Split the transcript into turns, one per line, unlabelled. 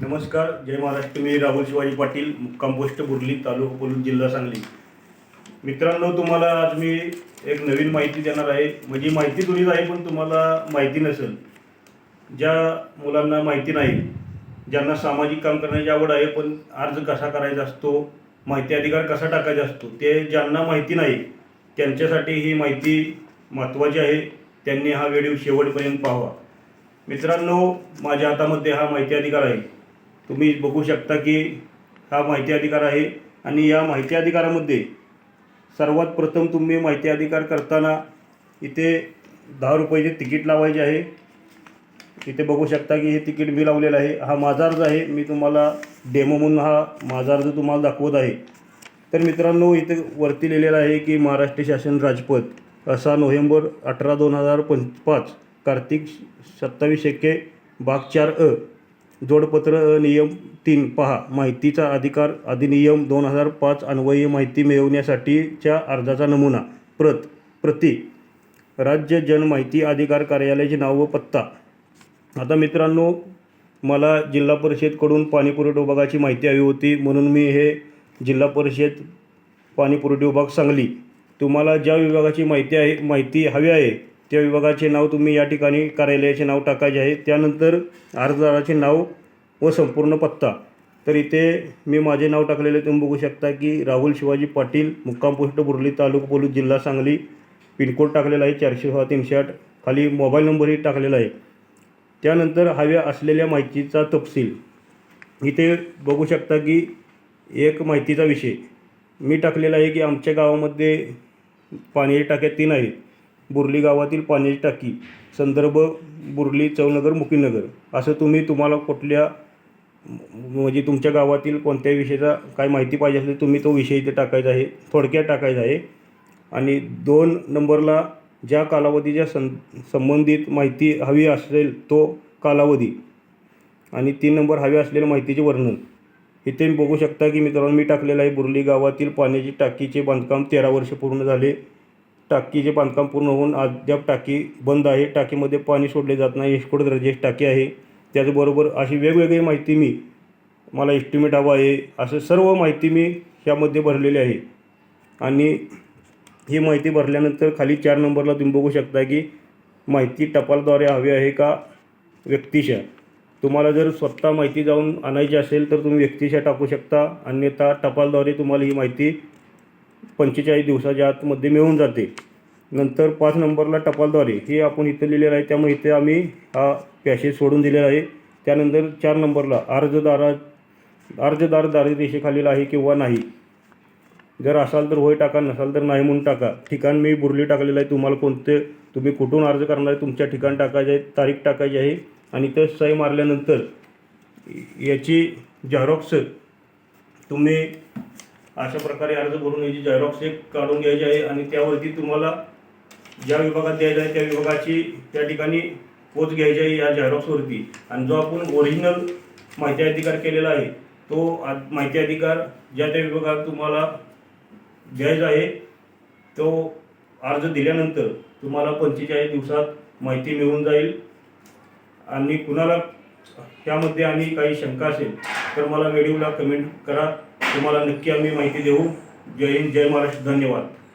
नमस्कार जय महाराष्ट्र. मी राहुल शिवाजी पाटील कंपोस्ट बुर्ली तालुका बोलून जिल्हा सांगली. मित्रांनो तुम्हाला आज मी एक नवीन माहिती देणार आहे. म्हणजे माहिती थोडीच आहे पण तुम्हाला माहिती नसेल. ज्या मुलांना माहिती नाही ज्यांना सामाजिक काम करण्याची आवड आहे पण अर्ज कसा करायचा असतो माहिती अधिकार कसा टाकायचा असतो ते ज्यांना माहिती नाही त्यांच्यासाठी ही माहिती महत्त्वाची आहे. त्यांनी हा व्हिडिओ शेवटपर्यंत पाहावा. मित्रांनो माझ्या हातामध्ये हा माहिती अधिकार आहे. तुम्ही बघू शकता की हा माहिती अधिकार आहे आणि या माहिती अधिकारामध्ये सर्वात प्रथम तुम्ही माहिती अधिकार करताना इथे दहा रुपयाचे तिकीट लावायचे आहे. इथे बघू शकता की हे तिकीट मी लावलेलं आहे. हा माझा अर्ज आहे. मी तुम्हाला डेमो म्हणून हा माझा अर्ज तुम्हाला दाखवत आहे. तर मित्रांनो इथे वरती लिहिलेलं आहे की महाराष्ट्र शासन राजपथ असा नोव्हेंबर अठरा दोन हजार पंच पाच कार्तिक सत्तावीस एके भाग चार अ. जोडपत्र नियम तीन. पहा. माहितीचा अधिकार अधिनियम दोन हजार पाच अन्वयी माहिती मिळवण्यासाठीच्या अर्जाचा नमुना. प्रत प्रती राज्य जनमाहिती अधिकार कार्यालयाचे नाव व पत्ता. आता मित्रांनो मला जिल्हा परिषदकडून पाणीपुरवठा विभागाची माहिती हवी होती म्हणून मी हे जिल्हा परिषद पाणीपुरवठा विभाग सांगली. तुम्हाला ज्या विभागाची माहिती आहे माहिती हवी आहे त्या विभागाचे नाव तुम्ही या ठिकाणी कार्यालयाचे नाव टाकायचे आहे. त्यानंतर अर्जदाराचे नाव व संपूर्ण पत्ता. तर इथे मी माझे नाव टाकलेले तुम्ही बघू शकता की राहुल शिवाजी पाटील मुक्काम पोस्ट बुर्ली तालुका पोलीस जिल्हा सांगली. पिनकोड टाकलेला आहे चारशे सहा तीनशे आठ. खाली मोबाईल नंबरही टाकलेला आहे. त्यानंतर हव्या असलेल्या माहितीचा तपशील. इथे बघू शकता की एक माहितीचा विषय. मी टाकलेला आहे की आमच्या गावामध्ये पाण्याची टाक्या तीन आहेत. बुर्ली गावातील पाण्याची टाकी संदर्भ बुर्ली चौनगर मुकीनगर. असं तुम्ही तुम्हाला कुठल्या म्हणजे तुमच्या गावातील कोणत्याही विषयाचा काय माहिती पाहिजे असेल तुम्ही तो विषय इथे टाकायचा आहे थोडक्यात टाकायचा आहे. आणि दोन नंबरला ज्या कालावधीच्या सं संबंधित माहिती हवी असेल तो कालावधी. आणि तीन नंबर हवे असलेल्या माहितीचे वर्णन. इथे बघू शकता की मित्रांनो मी टाकलेलं आहे बुर्ली गावातील पाण्याची टाकीचे बांधकाम तेरा वर्ष पूर्ण झाले. टाकीचे बांधकाम पूर्ण होऊन अद्याप टाकी बंद आहे. टाकीमध्ये पाणी सोडले जात नाही. एस्कोड दर्जाची टाकी आहे. त्याचबरोबर अशी वेगवेगळी माहिती मी मला एस्टिमेट हवा आहे. असं सर्व माहिती मी ह्यामध्ये भरलेली आहे. आणि ही माहिती भरल्यानंतर खाली चार नंबरला तुम्ही बघू शकता की माहिती टपालद्वारे हवी आहे का? व्यक्तिशा तुम्हाला जर स्वतः माहिती जाऊन आणायची असेल तर तुम्ही व्यक्तिशा टाकू शकता. अन्यथा टपालद्वारे तुम्हाला ही माहिती पंचेचाळीस दिवसाच्या आतमध्ये मिळून जाते. नंतर पाच नंबरला टपालद्वारे. हे आपण इथं लिहिलेलं आहे. त्यामुळे इथे आम्ही हा पॅसेज सोडून दिलेला आहे. त्यानंतर चार नंबरला अर्जदारा अर्जदार दारिद्र्यरेषेखालील आहे किंवा नाही. जर असाल तर होय टाका नसाल तर नाही म्हणून टाका. ठिकाण मी बुरली टाकलेलं आहे. तुम्हाला कोणते तुम्ही कुठून अर्ज करणार आहे? तुमच्या ठिकाण टाकायचे आहे तारीख टाकायची आहे. आणि तर सही मारल्यानंतर याची झेरॉक्स तुम्ही अशा प्रकारे अर्ज भरून याची झेरॉक्स एक काढून घ्यायची आहे आणि त्यावरती तुम्हाला ज्या विभागात द्यायचं आहे त्या विभागाची त्या ठिकाणी पोच घ्यायची आहे या झेरॉक्सवरती आणि जो आपण ओरिजिनल माहिती अधिकार केलेला आहे तो माहिती अधिकार ज्या त्या विभागात तुम्हाला द्यायचा आहे तो अर्ज दिल्यानंतर तुम्हाला पंचेचाळीस दिवसात माहिती मिळून जाईल. आणि कुणाला त्यामध्ये आणि काही शंका असेल तर मला व्हिडिओला कमेंट करा. तुम्हाला नक्की आम्ही माहिती देऊ. जय हिंद जय महाराष्ट्र. धन्यवाद.